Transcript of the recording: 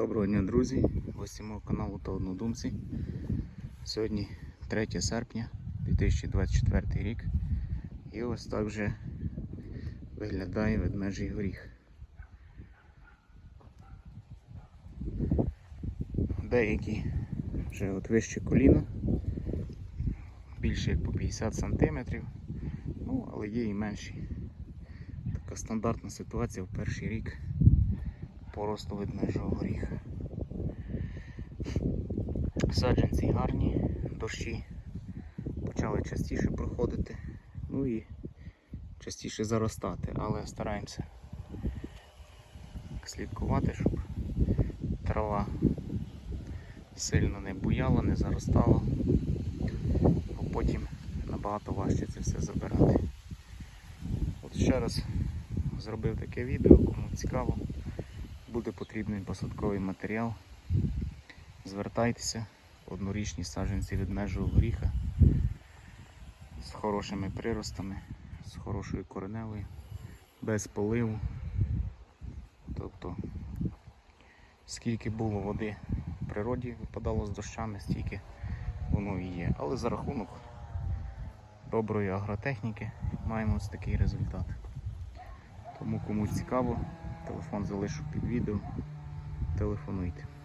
Доброго дня, друзі! Гості мого каналу та однодумці. Сьогодні 3 серпня 2024 рік. І ось так вже виглядає ведмежий горіх. Деякі вже от вище коліна, більше як по 50 см, ну, але є і менші. Така стандартна ситуація в перший рік поросту ведмежого горіха. Саджанці гарні, дощі почали частіше проходити, ну і частіше заростати, але стараємося слідкувати, щоб трава сильно не буяла, не заростала, бо потім набагато важче це все забирати. От ще раз зробив таке відео, кому цікаво буде потрібний посадковий матеріал. Звертайтеся, однорічні саджанці від межого горіха з хорошими приростами, з хорошою кореневою, без поливу. Тобто, скільки було води в природі випадало з дощами, стільки воно і є. Але за рахунок доброї агротехніки маємо ось такий результат. Тому кому цікаво, телефон залишу під відео. Телефонуйте.